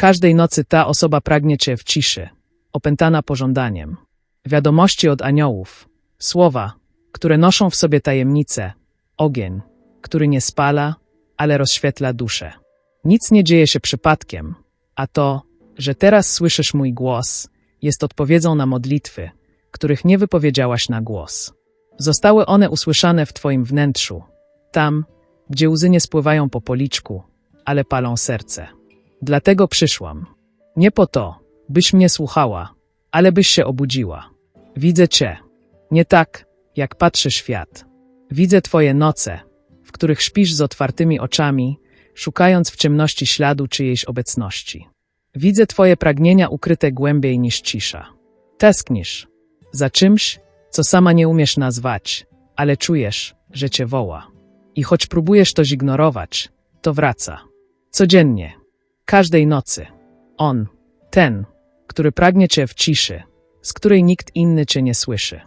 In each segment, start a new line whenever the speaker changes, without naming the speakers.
Każdej nocy ta osoba pragnie cię w ciszy, opętana pożądaniem. Wiadomości od aniołów, słowa, które noszą w sobie tajemnice, ogień, który nie spala, ale rozświetla duszę. Nic nie dzieje się przypadkiem, a to, że teraz słyszysz mój głos, jest odpowiedzią na modlitwy, których nie wypowiedziałaś na głos. Zostały one usłyszane w Twoim wnętrzu, tam, gdzie łzy nie spływają po policzku, ale palą serce. Dlatego przyszłam. Nie po to, byś mnie słuchała, ale byś się obudziła. Widzę Cię. Nie tak, jak patrzy świat. Widzę Twoje noce, w których śpisz z otwartymi oczami, szukając w ciemności śladu czyjejś obecności. Widzę Twoje pragnienia ukryte głębiej niż cisza. Tesknisz za czymś, co sama nie umiesz nazwać, ale czujesz, że Cię woła. I choć próbujesz to zignorować, to wraca. Codziennie, każdej nocy. On, ten, który pragnie Cię w ciszy, z której nikt inny Cię nie słyszy.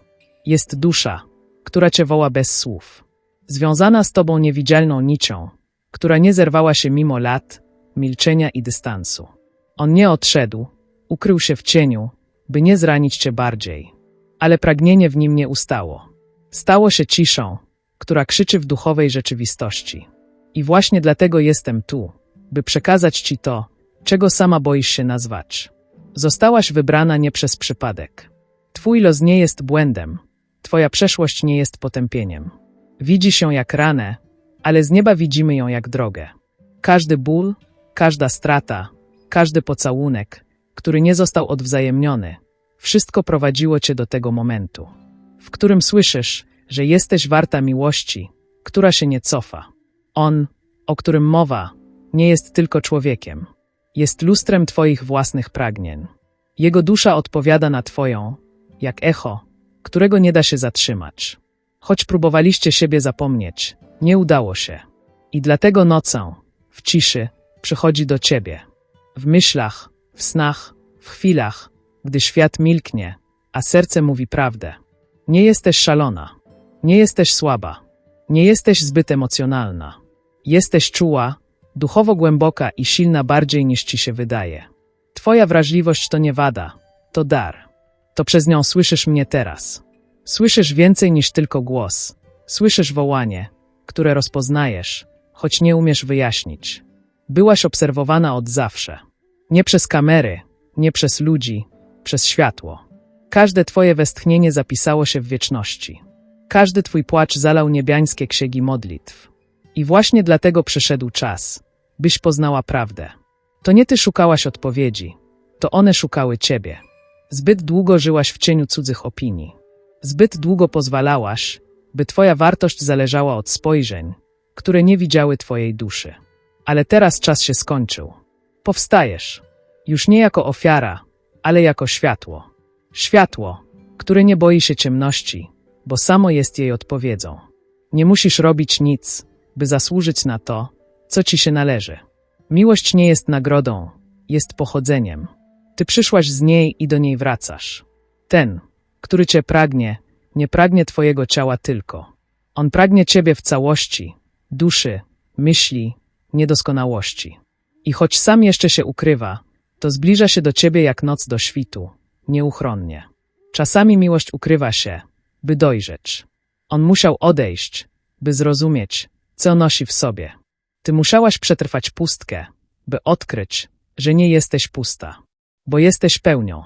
Jest dusza, która Cię woła bez słów. Związana z Tobą niewidzialną nicią, która nie zerwała się mimo lat, milczenia i dystansu. On nie odszedł, ukrył się w cieniu, by nie zranić Cię bardziej. Ale pragnienie w nim nie ustało. Stało się ciszą, która krzyczy w duchowej rzeczywistości. I właśnie dlatego jestem tu, by przekazać Ci to, czego sama boisz się nazwać. Zostałaś wybrana nie przez przypadek. Twój los nie jest błędem, Twoja przeszłość nie jest potępieniem. Widzi się jak ranę, ale z nieba widzimy ją jak drogę. Każdy ból, każda strata, każdy pocałunek, który nie został odwzajemniony, wszystko prowadziło cię do tego momentu, w którym słyszysz, że jesteś warta miłości, która się nie cofa. On, o którym mowa, nie jest tylko człowiekiem. Jest lustrem Twoich własnych pragnień. Jego dusza odpowiada na Twoją, jak echo, którego nie da się zatrzymać. Choć próbowaliście siebie zapomnieć, nie udało się. I dlatego nocą, w ciszy, przychodzi do Ciebie. W myślach, w snach, w chwilach, gdy świat milknie, a serce mówi prawdę. Nie jesteś szalona, nie jesteś słaba, nie jesteś zbyt emocjonalna. Jesteś czuła, duchowo głęboka i silna bardziej niż ci się wydaje. Twoja wrażliwość to nie wada, to dar. To przez nią słyszysz mnie teraz. Słyszysz więcej niż tylko głos. Słyszysz wołanie, które rozpoznajesz, choć nie umiesz wyjaśnić. Byłaś obserwowana od zawsze. Nie przez kamery, nie przez ludzi, przez światło. Każde Twoje westchnienie zapisało się w wieczności. Każdy Twój płacz zalał niebiańskie księgi modlitw. I właśnie dlatego przyszedł czas, byś poznała prawdę. To nie Ty szukałaś odpowiedzi, to one szukały Ciebie. Zbyt długo żyłaś w cieniu cudzych opinii. Zbyt długo pozwalałaś, by Twoja wartość zależała od spojrzeń, które nie widziały Twojej duszy. Ale teraz czas się skończył. Powstajesz. Już nie jako ofiara, ale jako światło. Światło, które nie boi się ciemności, bo samo jest jej odpowiedzią. Nie musisz robić nic, by zasłużyć na to, co ci się należy. Miłość nie jest nagrodą, jest pochodzeniem. Ty przyszłaś z niej i do niej wracasz. Ten, który cię pragnie, nie pragnie twojego ciała tylko. On pragnie ciebie w całości, duszy, myśli, niedoskonałości. I choć sam jeszcze się ukrywa, to zbliża się do ciebie jak noc do świtu, nieuchronnie. Czasami miłość ukrywa się, by dojrzeć. On musiał odejść, by zrozumieć, co nosi w sobie. Ty musiałaś przetrwać pustkę, by odkryć, że nie jesteś pusta, bo jesteś pełnią,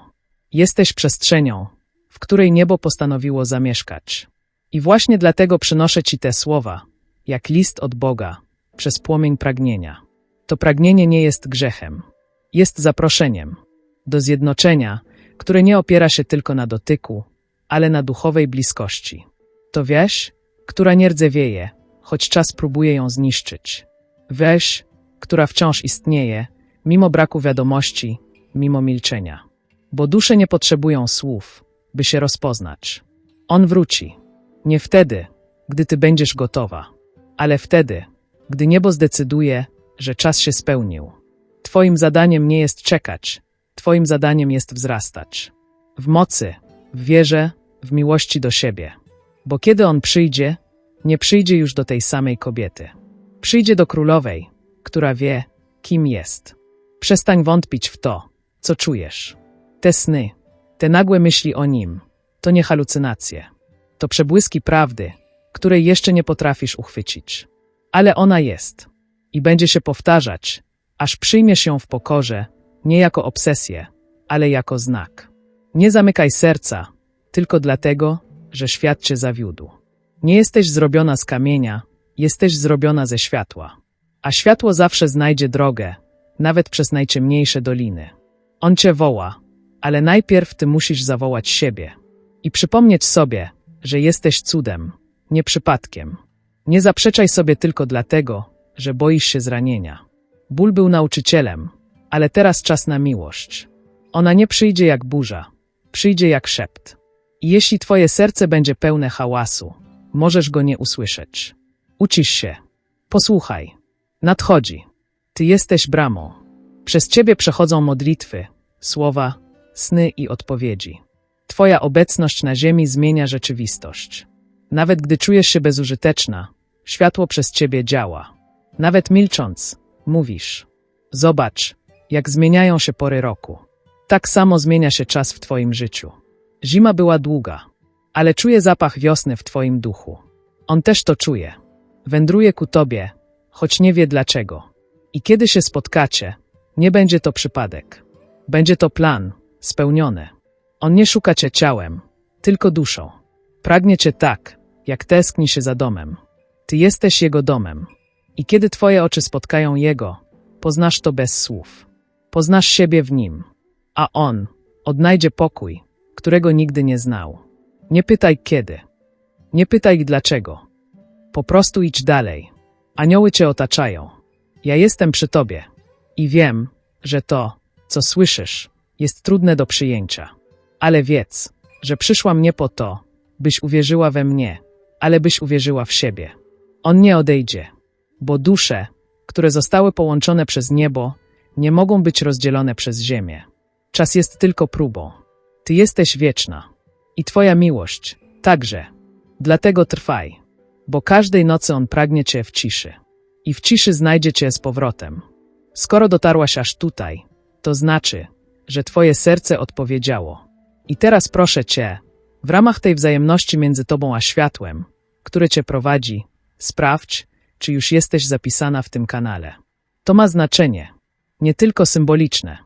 jesteś przestrzenią, w której niebo postanowiło zamieszkać. I właśnie dlatego przynoszę Ci te słowa, jak list od Boga, przez płomień pragnienia. To pragnienie nie jest grzechem, jest zaproszeniem do zjednoczenia, które nie opiera się tylko na dotyku, ale na duchowej bliskości. To wieś, która nie rdzewieje, choć czas próbuje ją zniszczyć. Wieś, która wciąż istnieje, mimo braku wiadomości, mimo milczenia. Bo dusze nie potrzebują słów, by się rozpoznać. On wróci. Nie wtedy, gdy ty będziesz gotowa, ale wtedy, gdy niebo zdecyduje, że czas się spełnił. Twoim zadaniem nie jest czekać, Twoim zadaniem jest wzrastać. W mocy, w wierze, w miłości do siebie. Bo kiedy on przyjdzie, nie przyjdzie już do tej samej kobiety. Przyjdzie do królowej, która wie, kim jest. Przestań wątpić w to, co czujesz. Te sny, te nagłe myśli o nim, to nie halucynacje. To przebłyski prawdy, której jeszcze nie potrafisz uchwycić. Ale ona jest i będzie się powtarzać, aż przyjmiesz ją w pokorze, nie jako obsesję, ale jako znak. Nie zamykaj serca, tylko dlatego, że świat cię zawiódł. Nie jesteś zrobiona z kamienia, jesteś zrobiona ze światła. A światło zawsze znajdzie drogę, nawet przez najciemniejsze doliny. On cię woła, ale najpierw ty musisz zawołać siebie i przypomnieć sobie, że jesteś cudem, nie przypadkiem. Nie zaprzeczaj sobie tylko dlatego, że boisz się zranienia. Ból był nauczycielem, ale teraz czas na miłość. Ona nie przyjdzie jak burza, przyjdzie jak szept. I jeśli twoje serce będzie pełne hałasu, możesz go nie usłyszeć. Ucisz się. Posłuchaj. Nadchodzi. Ty jesteś bramą. Przez ciebie przechodzą modlitwy, słowa, sny i odpowiedzi. Twoja obecność na ziemi zmienia rzeczywistość. Nawet gdy czujesz się bezużyteczna, światło przez ciebie działa. Nawet milcząc, mówisz: Zobacz, jak zmieniają się pory roku. Tak samo zmienia się czas w Twoim życiu. Zima była długa, ale czuję zapach wiosny w Twoim duchu. On też to czuje. Wędruje ku Tobie, choć nie wie dlaczego. I kiedy się spotkacie, nie będzie to przypadek. Będzie to plan, spełniony. On nie szuka Cię ciałem, tylko duszą. Pragnie Cię tak, jak tęskni się za domem. Ty jesteś Jego domem. I kiedy Twoje oczy spotkają Jego, poznasz to bez słów. Poznasz siebie w Nim, a On odnajdzie pokój, którego nigdy nie znał. Nie pytaj kiedy. Nie pytaj dlaczego. Po prostu idź dalej. Anioły Cię otaczają. Ja jestem przy Tobie i wiem, że to, co słyszysz, jest trudne do przyjęcia. Ale wiedz, że przyszłam nie po to, byś uwierzyła we mnie, ale byś uwierzyła w siebie. On nie odejdzie, bo dusze, które zostały połączone przez niebo, nie mogą być rozdzielone przez ziemię. Czas jest tylko próbą. Ty jesteś wieczna i Twoja miłość także. Dlatego trwaj, bo każdej nocy On pragnie Cię w ciszy i w ciszy znajdzie Cię z powrotem. Skoro dotarłaś aż tutaj, to znaczy, że Twoje serce odpowiedziało. I teraz proszę Cię, w ramach tej wzajemności między Tobą a światłem, które Cię prowadzi, sprawdź, czy już jesteś zapisana w tym kanale. To ma znaczenie, nie tylko symboliczne.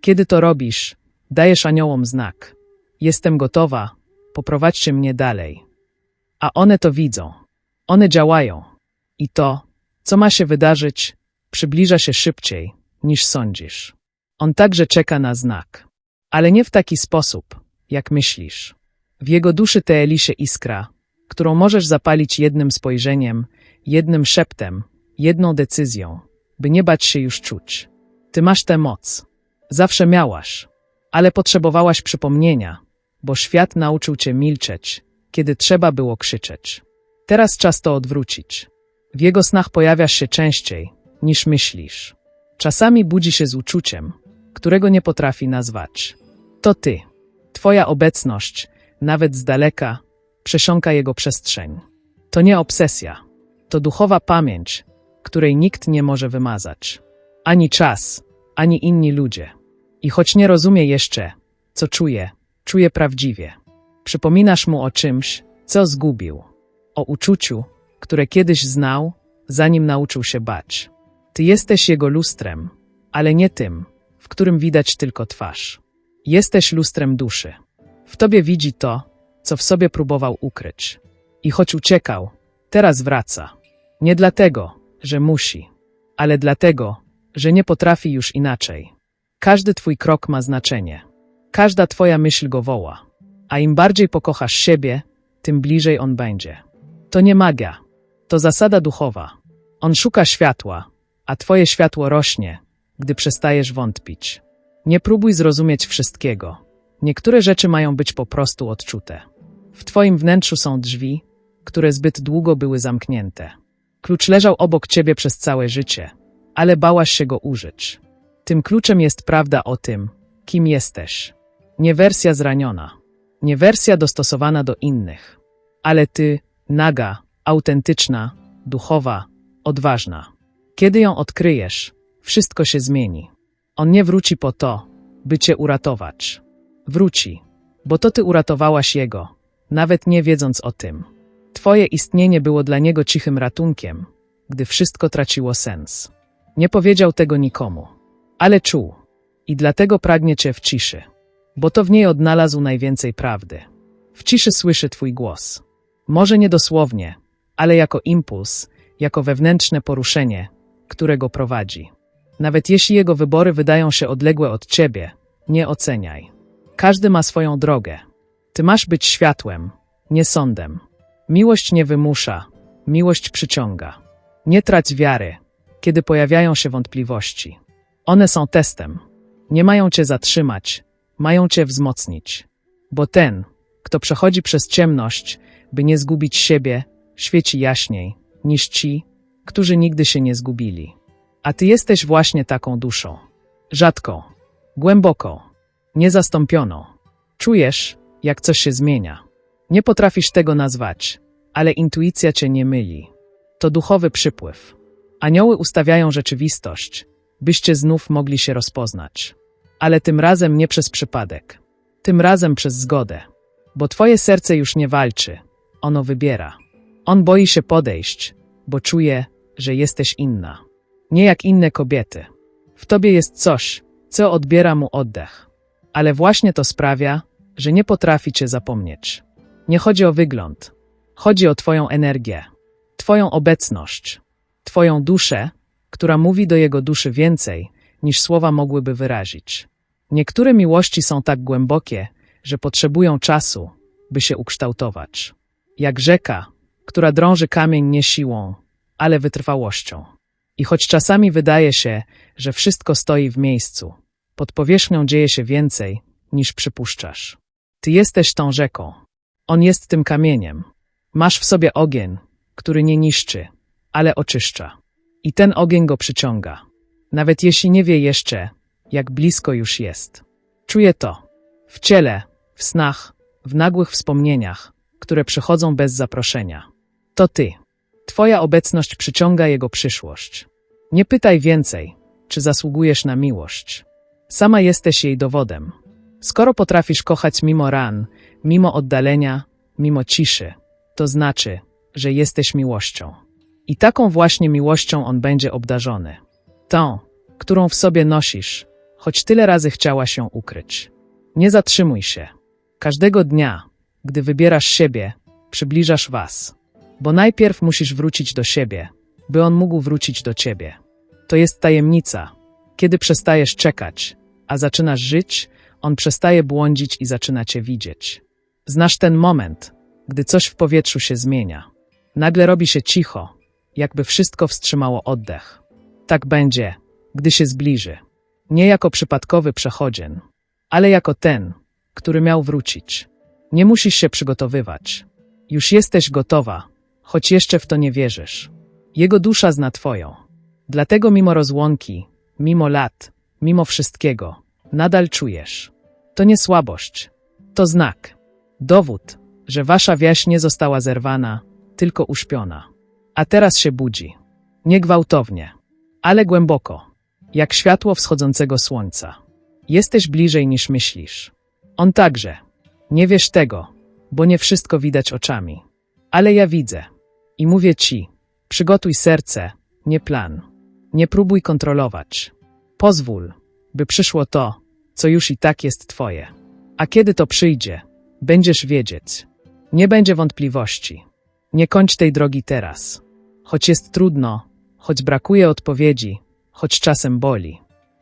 Kiedy to robisz, dajesz aniołom znak. Jestem gotowa, poprowadźcie mnie dalej. A one to widzą. One działają. I to, co ma się wydarzyć, przybliża się szybciej, niż sądzisz. On także czeka na znak. Ale nie w taki sposób, jak myślisz. W jego duszy teeli się iskra, którą możesz zapalić jednym spojrzeniem, jednym szeptem, jedną decyzją, by nie bać się już czuć. Ty masz tę moc. Zawsze miałaś, ale potrzebowałaś przypomnienia, bo świat nauczył cię milczeć, kiedy trzeba było krzyczeć. Teraz czas to odwrócić. W jego snach pojawiasz się częściej, niż myślisz. Czasami budzi się z uczuciem, którego nie potrafi nazwać. To ty. Twoja obecność, nawet z daleka, przesiąka jego przestrzeń. To nie obsesja, to duchowa pamięć, której nikt nie może wymazać. Ani czas, ani inni ludzie. I choć nie rozumie jeszcze, co czuje, czuje prawdziwie. Przypominasz mu o czymś, co zgubił. O uczuciu, które kiedyś znał, zanim nauczył się bać. Ty jesteś jego lustrem, ale nie tym, w którym widać tylko twarz. Jesteś lustrem duszy. W tobie widzi to, co w sobie próbował ukryć. I choć uciekał, teraz wraca. Nie dlatego, że musi, ale dlatego, że nie potrafi już inaczej. Każdy twój krok ma znaczenie. Każda twoja myśl go woła. A im bardziej pokochasz siebie, tym bliżej on będzie. To nie magia, to zasada duchowa. On szuka światła, a twoje światło rośnie, gdy przestajesz wątpić. Nie próbuj zrozumieć wszystkiego. Niektóre rzeczy mają być po prostu odczute. W twoim wnętrzu są drzwi, które zbyt długo były zamknięte. Klucz leżał obok ciebie przez całe życie, ale bałaś się go użyć. Tym kluczem jest prawda o tym, kim jesteś. Nie wersja zraniona, nie wersja dostosowana do innych, ale ty, naga, autentyczna, duchowa, odważna. Kiedy ją odkryjesz, wszystko się zmieni. On nie wróci po to, by cię uratować. Wróci, bo to ty uratowałaś jego, nawet nie wiedząc o tym. Twoje istnienie było dla niego cichym ratunkiem, gdy wszystko traciło sens. Nie powiedział tego nikomu, ale czuł. I dlatego pragnie cię w ciszy, bo to w niej odnalazł najwięcej prawdy. W ciszy słyszy twój głos. Może nie dosłownie, ale jako impuls, jako wewnętrzne poruszenie, które go prowadzi. Nawet jeśli jego wybory wydają się odległe od ciebie, nie oceniaj. Każdy ma swoją drogę. Ty masz być światłem, nie sądem. Miłość nie wymusza, miłość przyciąga. Nie trać wiary, kiedy pojawiają się wątpliwości. One są testem. Nie mają cię zatrzymać, mają cię wzmocnić. Bo ten, kto przechodzi przez ciemność, by nie zgubić siebie, świeci jaśniej niż ci, którzy nigdy się nie zgubili. A ty jesteś właśnie taką duszą. Rzadką, głęboką, niezastąpioną. Czujesz, jak coś się zmienia. Nie potrafisz tego nazwać, ale intuicja cię nie myli. To duchowy przypływ. Anioły ustawiają rzeczywistość, byście znów mogli się rozpoznać. Ale tym razem nie przez przypadek. Tym razem przez zgodę. Bo twoje serce już nie walczy, ono wybiera. On boi się podejść, bo czuje, że jesteś inna. Nie jak inne kobiety. W tobie jest coś, co odbiera mu oddech. Ale właśnie to sprawia, że nie potrafi cię zapomnieć. Nie chodzi o wygląd. Chodzi o twoją energię, twoją obecność, twoją duszę, która mówi do jego duszy więcej, niż słowa mogłyby wyrazić. Niektóre miłości są tak głębokie, że potrzebują czasu, by się ukształtować. Jak rzeka, która drąży kamień nie siłą, ale wytrwałością. I choć czasami wydaje się, że wszystko stoi w miejscu, pod powierzchnią dzieje się więcej, niż przypuszczasz. Ty jesteś tą rzeką. On jest tym kamieniem. Masz w sobie ogień, który nie niszczy, ale oczyszcza. I ten ogień go przyciąga. Nawet jeśli nie wie jeszcze, jak blisko już jest. Czuje to. W ciele, w snach, w nagłych wspomnieniach, które przychodzą bez zaproszenia. To ty. Twoja obecność przyciąga jego przyszłość. Nie pytaj więcej, czy zasługujesz na miłość. Sama jesteś jej dowodem. Skoro potrafisz kochać mimo ran, mimo oddalenia, mimo ciszy, to znaczy, że jesteś miłością. I taką właśnie miłością on będzie obdarzony. Tą, którą w sobie nosisz, choć tyle razy chciała się ukryć. Nie zatrzymuj się. Każdego dnia, gdy wybierasz siebie, przybliżasz was. Bo najpierw musisz wrócić do siebie, by on mógł wrócić do ciebie. To jest tajemnica. Kiedy przestajesz czekać, a zaczynasz żyć, on przestaje błądzić i zaczyna cię widzieć. Znasz ten moment, gdy coś w powietrzu się zmienia. Nagle robi się cicho, jakby wszystko wstrzymało oddech. Tak będzie, gdy się zbliży. Nie jako przypadkowy przechodzień, ale jako ten, który miał wrócić. Nie musisz się przygotowywać. Już jesteś gotowa, choć jeszcze w to nie wierzysz. Jego dusza zna twoją. Dlatego mimo rozłąki, mimo lat, mimo wszystkiego, nadal czujesz. To nie słabość, to znak. Dowód, że wasza wiaź nie została zerwana, tylko uśpiona. A teraz się budzi. Nie gwałtownie, ale głęboko, jak światło wschodzącego słońca. Jesteś bliżej niż myślisz. On także. Nie wiesz tego, bo nie wszystko widać oczami. Ale ja widzę. I mówię ci, przygotuj serce, nie plan. Nie próbuj kontrolować. Pozwól, by przyszło to, co już i tak jest twoje. A kiedy to przyjdzie, będziesz wiedzieć. Nie będzie wątpliwości. Nie kończ tej drogi teraz. Choć jest trudno, choć brakuje odpowiedzi, choć czasem boli.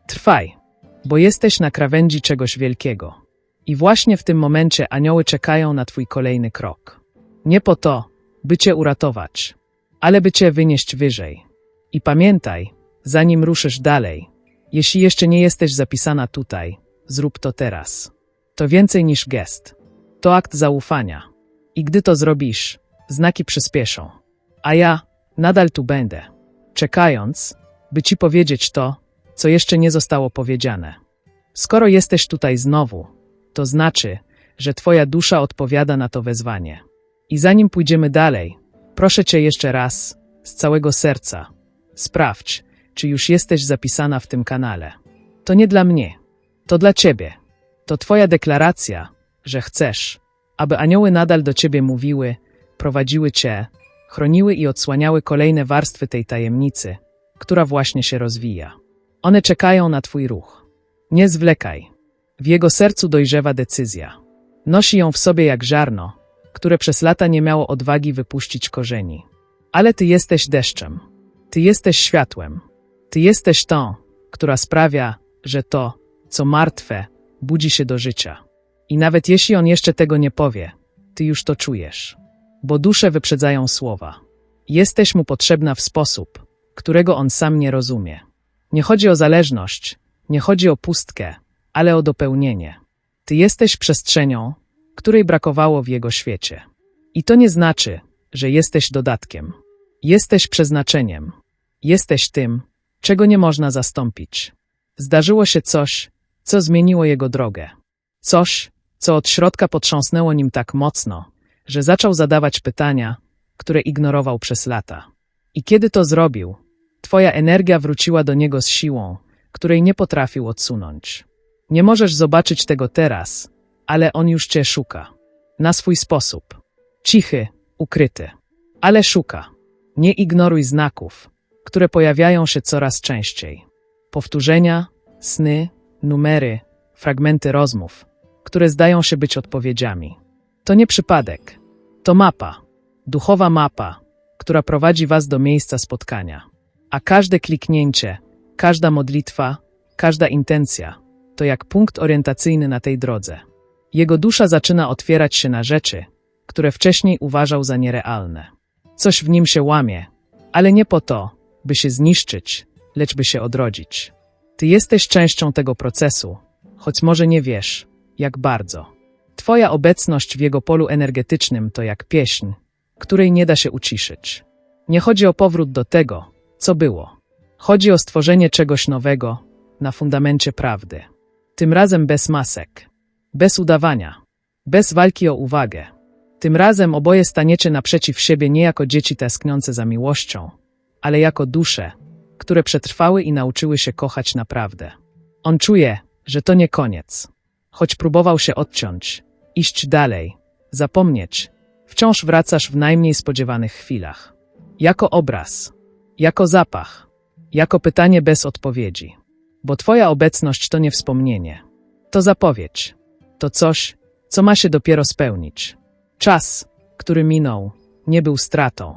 Trwaj, bo jesteś na krawędzi czegoś wielkiego. I właśnie w tym momencie anioły czekają na twój kolejny krok. Nie po to, by cię uratować, ale by cię wynieść wyżej. I pamiętaj, zanim ruszysz dalej, jeśli jeszcze nie jesteś zapisana tutaj, zrób to teraz. To więcej niż gest. To akt zaufania. I gdy to zrobisz, znaki przyspieszą. A ja nadal tu będę, czekając, by ci powiedzieć to, co jeszcze nie zostało powiedziane. Skoro jesteś tutaj znowu, to znaczy, że twoja dusza odpowiada na to wezwanie. I zanim pójdziemy dalej, proszę cię jeszcze raz, z całego serca, sprawdź, czy już jesteś zapisana w tym kanale. To nie dla mnie. To dla ciebie. To twoja deklaracja, że chcesz, aby anioły nadal do ciebie mówiły, prowadziły cię, chroniły i odsłaniały kolejne warstwy tej tajemnicy, która właśnie się rozwija. One czekają na twój ruch. Nie zwlekaj. W jego sercu dojrzewa decyzja. Nosi ją w sobie jak ziarno, które przez lata nie miało odwagi wypuścić korzeni. Ale ty jesteś deszczem. Ty jesteś światłem. Ty jesteś tą, która sprawia, że to, co martwe, budzi się do życia. I nawet jeśli on jeszcze tego nie powie, ty już to czujesz. Bo dusze wyprzedzają słowa. Jesteś mu potrzebna w sposób, którego on sam nie rozumie. Nie chodzi o zależność, nie chodzi o pustkę, ale o dopełnienie. Ty jesteś przestrzenią, której brakowało w jego świecie. I to nie znaczy, że jesteś dodatkiem. Jesteś przeznaczeniem. Jesteś tym, czego nie można zastąpić. Zdarzyło się coś, co zmieniło jego drogę. Coś, co od środka potrząsnęło nim tak mocno, że zaczął zadawać pytania, które ignorował przez lata. I kiedy to zrobił, twoja energia wróciła do niego z siłą, której nie potrafił odsunąć. Nie możesz zobaczyć tego teraz, ale on już cię szuka. Na swój sposób. Cichy, ukryty. Ale szuka. Nie ignoruj znaków, które pojawiają się coraz częściej. Powtórzenia, sny, numery, fragmenty rozmów, które zdają się być odpowiedziami. To nie przypadek. To mapa. Duchowa mapa, która prowadzi was do miejsca spotkania. A każde kliknięcie, każda modlitwa, każda intencja to jak punkt orientacyjny na tej drodze. Jego dusza zaczyna otwierać się na rzeczy, które wcześniej uważał za nierealne. Coś w nim się łamie, ale nie po to, by się zniszczyć, lecz by się odrodzić. Ty jesteś częścią tego procesu, choć może nie wiesz, jak bardzo. Twoja obecność w jego polu energetycznym to jak pieśń, której nie da się uciszyć. Nie chodzi o powrót do tego, co było. Chodzi o stworzenie czegoś nowego na fundamencie prawdy. Tym razem bez masek, bez udawania, bez walki o uwagę. Tym razem oboje staniecie naprzeciw siebie nie jako dzieci tęskniące za miłością, ale jako dusze, które przetrwały i nauczyły się kochać naprawdę. On czuje, że to nie koniec. Choć próbował się odciąć, iść dalej, zapomnieć, wciąż wracasz w najmniej spodziewanych chwilach. Jako obraz, jako zapach, jako pytanie bez odpowiedzi. Bo Twoja obecność to nie wspomnienie, to zapowiedź, to coś, co ma się dopiero spełnić. Czas, który minął, nie był stratą,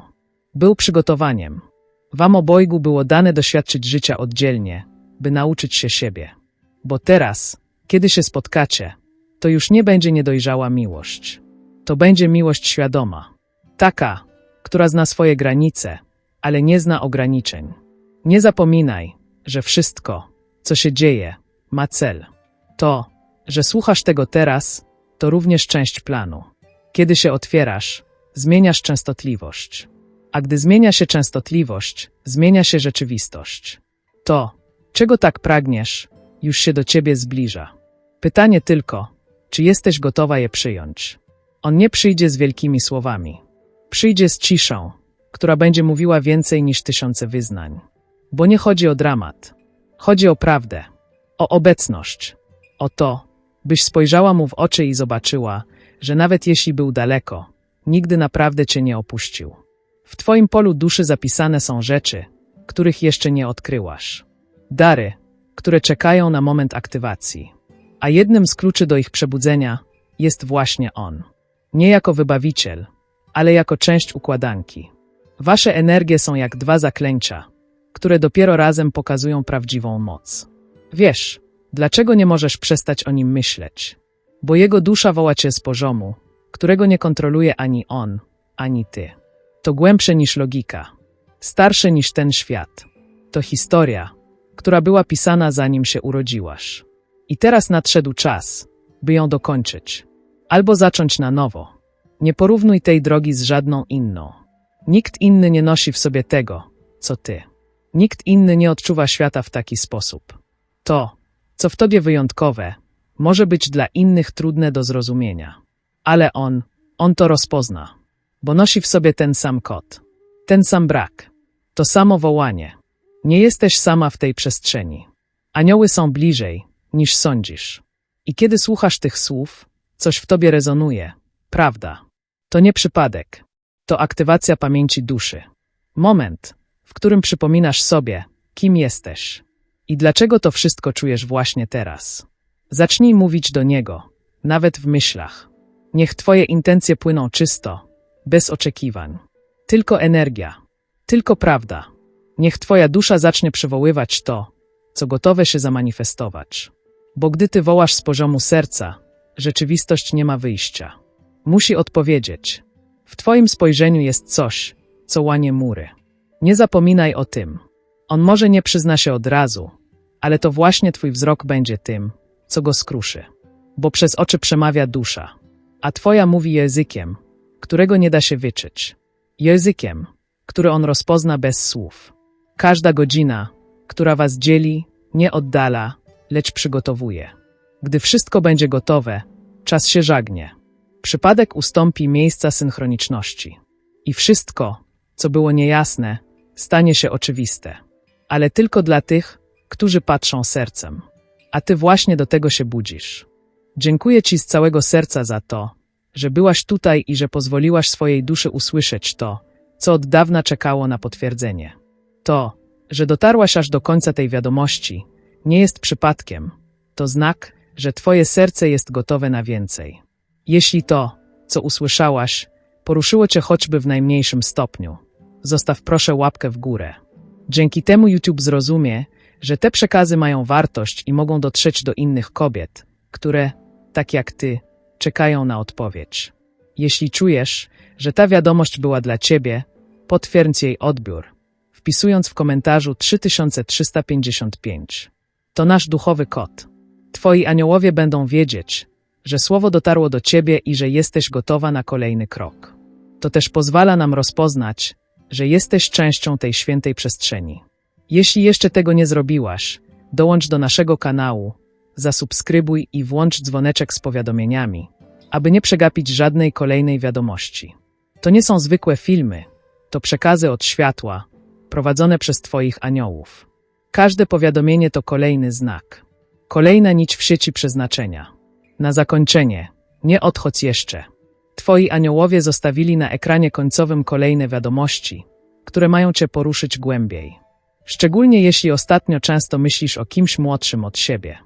był przygotowaniem. Wam obojgu było dane doświadczyć życia oddzielnie, by nauczyć się siebie. Bo teraz, kiedy się spotkacie, to już nie będzie niedojrzała miłość. To będzie miłość świadoma. Taka, która zna swoje granice, ale nie zna ograniczeń. Nie zapominaj, że wszystko, co się dzieje, ma cel. To, że słuchasz tego teraz, to również część planu. Kiedy się otwierasz, zmieniasz częstotliwość. A gdy zmienia się częstotliwość, zmienia się rzeczywistość. To, czego tak pragniesz, już się do ciebie zbliża. Pytanie tylko, czy jesteś gotowa je przyjąć? On nie przyjdzie z wielkimi słowami. Przyjdzie z ciszą, która będzie mówiła więcej niż tysiące wyznań. Bo nie chodzi o dramat. Chodzi o prawdę, o obecność, o to, byś spojrzała mu w oczy i zobaczyła, że nawet jeśli był daleko, nigdy naprawdę cię nie opuścił. W twoim polu duszy zapisane są rzeczy, których jeszcze nie odkryłaś. Dary, które czekają na moment aktywacji. A jednym z kluczy do ich przebudzenia jest właśnie on. Nie jako wybawiciel, ale jako część układanki. Wasze energie są jak dwa zaklęcia, które dopiero razem pokazują prawdziwą moc. Wiesz, dlaczego nie możesz przestać o nim myśleć? Bo jego dusza woła cię z poziomu, którego nie kontroluje ani on, ani ty. To głębsze niż logika, starsze niż ten świat. To historia, która była pisana zanim się urodziłaś. I teraz nadszedł czas, by ją dokończyć. Albo zacząć na nowo. Nie porównuj tej drogi z żadną inną. Nikt inny nie nosi w sobie tego, co ty. Nikt inny nie odczuwa świata w taki sposób. To, co w tobie wyjątkowe, może być dla innych trudne do zrozumienia. Ale on, on to rozpozna, bo nosi w sobie ten sam kod, ten sam brak, to samo wołanie. Nie jesteś sama w tej przestrzeni. Anioły są bliżej, niż sądzisz. I kiedy słuchasz tych słów, coś w tobie rezonuje. Prawda. To nie przypadek. To aktywacja pamięci duszy. Moment, w którym przypominasz sobie, kim jesteś i dlaczego to wszystko czujesz właśnie teraz. Zacznij mówić do niego, nawet w myślach. Niech twoje intencje płyną czysto, bez oczekiwań. Tylko energia, tylko prawda. Niech twoja dusza zacznie przywoływać to, co gotowe się zamanifestować. Bo gdy ty wołasz z poziomu serca, rzeczywistość nie ma wyjścia. Musi odpowiedzieć. W twoim spojrzeniu jest coś, co łanie mury. Nie zapominaj o tym. On może nie przyzna się od razu, ale to właśnie twój wzrok będzie tym, co go skruszy. Bo przez oczy przemawia dusza, a twoja mówi językiem, którego nie da się wyczyć. Językiem, który on rozpozna bez słów. Każda godzina, która was dzieli, nie oddala, lecz przygotowuje. Gdy wszystko będzie gotowe, czas się żagnie. Przypadek ustąpi miejsca synchroniczności. I wszystko, co było niejasne, stanie się oczywiste. Ale tylko dla tych, którzy patrzą sercem. A ty właśnie do tego się budzisz. Dziękuję ci z całego serca za to, że byłaś tutaj i że pozwoliłaś swojej duszy usłyszeć to, co od dawna czekało na potwierdzenie. To, że dotarłaś aż do końca tej wiadomości, nie jest przypadkiem. To znak, że twoje serce jest gotowe na więcej. Jeśli to, co usłyszałaś, poruszyło cię choćby w najmniejszym stopniu, zostaw proszę łapkę w górę. Dzięki temu YouTube zrozumie, że te przekazy mają wartość i mogą dotrzeć do innych kobiet, które, tak jak ty, czekają na odpowiedź. Jeśli czujesz, że ta wiadomość była dla ciebie, potwierdź jej odbiór, wpisując w komentarzu 3355. To nasz duchowy kod. Twoi aniołowie będą wiedzieć, że słowo dotarło do ciebie i że jesteś gotowa na kolejny krok. To też pozwala nam rozpoznać, że jesteś częścią tej świętej przestrzeni. Jeśli jeszcze tego nie zrobiłaś, dołącz do naszego kanału, zasubskrybuj i włącz dzwoneczek z powiadomieniami, aby nie przegapić żadnej kolejnej wiadomości. To nie są zwykłe filmy, to przekazy od światła, prowadzone przez Twoich aniołów. Każde powiadomienie to kolejny znak, kolejna nić w sieci przeznaczenia. Na zakończenie, nie odchodź jeszcze. Twoi aniołowie zostawili na ekranie końcowym kolejne wiadomości, które mają Cię poruszyć głębiej. Szczególnie jeśli ostatnio często myślisz o kimś młodszym od siebie.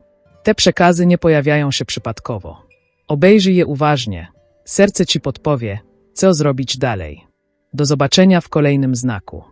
Te przekazy nie pojawiają się przypadkowo. Obejrzyj je uważnie, serce Ci podpowie, co zrobić dalej. Do zobaczenia w kolejnym znaku.